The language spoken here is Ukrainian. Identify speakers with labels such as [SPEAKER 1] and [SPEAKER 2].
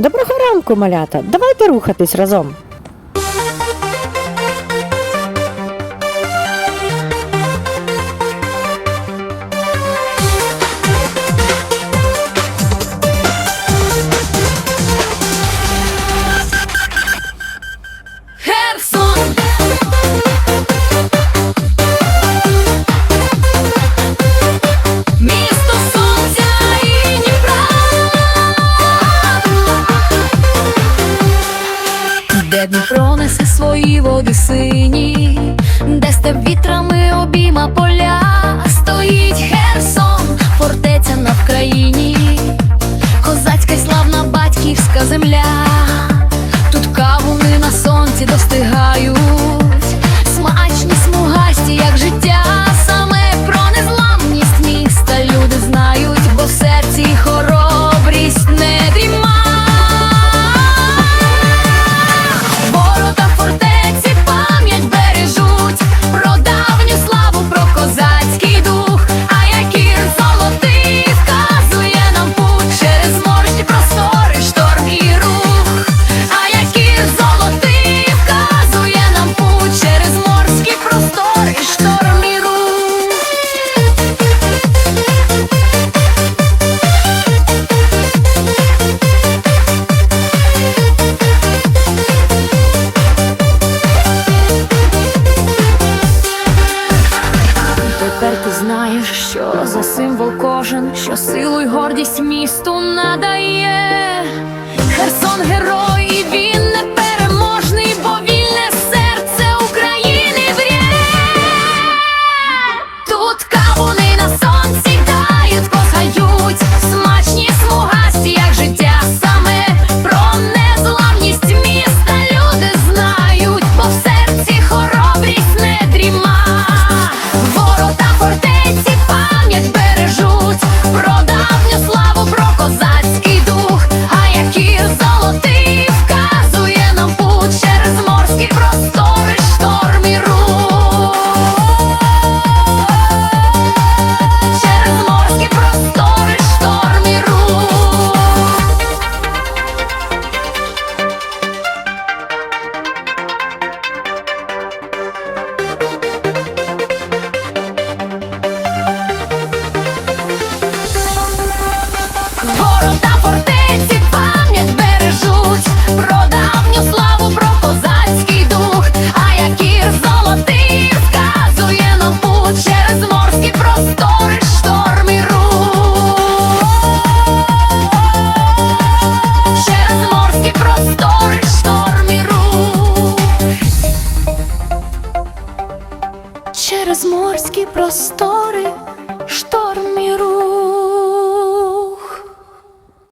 [SPEAKER 1] Доброго ранку, малята! Давайте рухатись разом.
[SPEAKER 2] неси свої води сині, де степ вітрами обійма поля, стоїть Херсон, фортеця на Вкраїні, козацька й славна батьківська земля, тут кавуни на сонці достигли. за символ кожен, що силу й гордість місту надає, Херсон герой. і просто. Через морські простори. Што